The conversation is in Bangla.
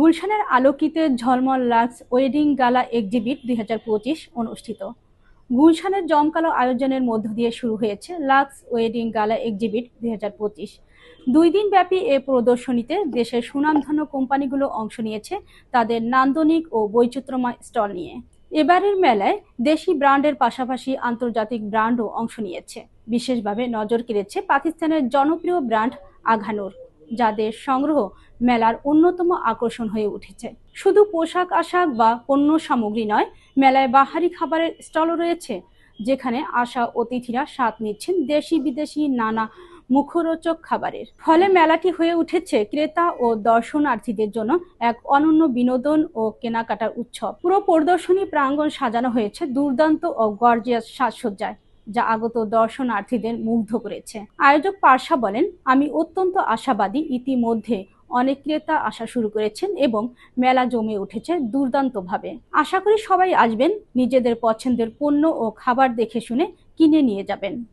গুলশানের আলোকিতে ঝলমল লাক্স ওয়েডিং গালা এক্সিবিট দু হাজার পঁচিশ অনুষ্ঠিত। গুলশানের জমকালো আয়োজনের মধ্য দিয়ে শুরু হয়েছে লাক্স ওয়েডিং গালা এক্সিবিট দুই দুই দিন ব্যাপী এ প্রদর্শনীতে দেশের সুনামধন্য কোম্পানিগুলো অংশ নিয়েছে তাদের নান্দনিক ও বৈচিত্র্যময় স্টল নিয়ে। এবারের মেলায় দেশি ব্র্যান্ডের পাশাপাশি আন্তর্জাতিক ব্র্যান্ডও অংশ নিয়েছে। বিশেষভাবে নজর কেড়েছে পাকিস্তানের জনপ্রিয় ব্র্যান্ড আঘানুর। যাদের সংগ্রহ মেলার অন্যতম আকর্ষণ হয়ে উঠেছে। শুধু পোশাক, আশাক বা পণ্য সামগ্রী নয়, মেলায় বাহারি খাবারের স্টলও রয়েছে, যেখানে আসা অতিথিরা স্বাদ নিচ্ছেন দেশি বিদেশি নানা মুখরোচক খাবারের। ফলে মেলাটি হয়ে উঠেছে ক্রেতা ও দর্শনার্থীদের জন্য এক অনন্য বিনোদন ও কেনাকাটার উৎসব। পুরো প্রদর্শনী প্রাঙ্গণ সাজানো হয়েছে দুর্দান্ত ও গর্জিয়াস সাজসজ্জায়। যা আগত দর্শনার্থীদের মুগ্ধ করেছে। আয়োজক পার্শা বলেন, আমি অত্যন্ত আশাবাদী ইতিমধ্যে অনেক ক্রেতা আসা শুরু করেছেন এবং মেলা জমে উঠেছে দুর্দান্তভাবে। আশা করি সবাই আসবেন, নিজেদের পছন্দের পণ্য ও খাবার দেখে শুনে কিনে নিয়ে যাবেন।